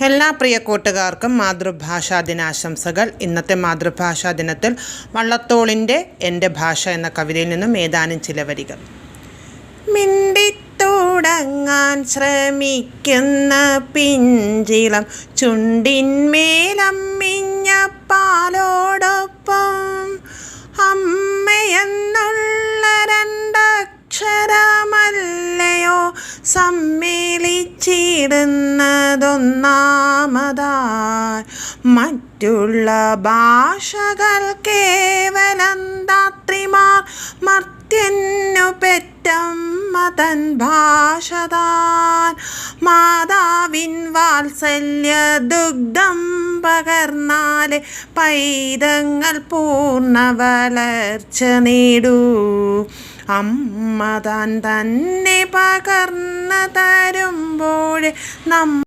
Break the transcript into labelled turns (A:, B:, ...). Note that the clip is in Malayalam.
A: എല്ലാ പ്രിയ കൂട്ടുകാർക്കും മാതൃഭാഷാ ദിനാശംസകൾ. ഇന്നത്തെ മാതൃഭാഷാ ദിനത്തിൽ വള്ളത്തോളിന്റെ എന്റെ ഭാഷ എന്ന കവിതയിൽ നിന്നും ഏതാനും ചില വരികൾ. മിണ്ടിത്തുടങ്ങാൻ ശ്രമിക്കുന്ന പിഞ്ചിളം ചുണ്ടിന്മേലമ്മിഞ്ഞ പാലോടൊപ്പം അമ്മയെന്നുള്ള രണ്ടക്ഷരമല്ലയോ സമ്മേളിച്ചിടുന്നതൊന്നാമതായി മറ്റുള്ള ഭാഷകൾ കേവലം ധാത്രിമാർ മർത്യന്നു പെറ്റമ്മ തൻ ഭാഷതാൻ. മാതാവിൻ വാത്സല്യ ദുഗ്ധം പകർന്നാലെ പൈതങ്ങൾ പൂർണ വളർച്ച നേടൂ. അമ്മ താൻ തന്നെ പകർന്നു തരുമ്പോൾ നമ്മ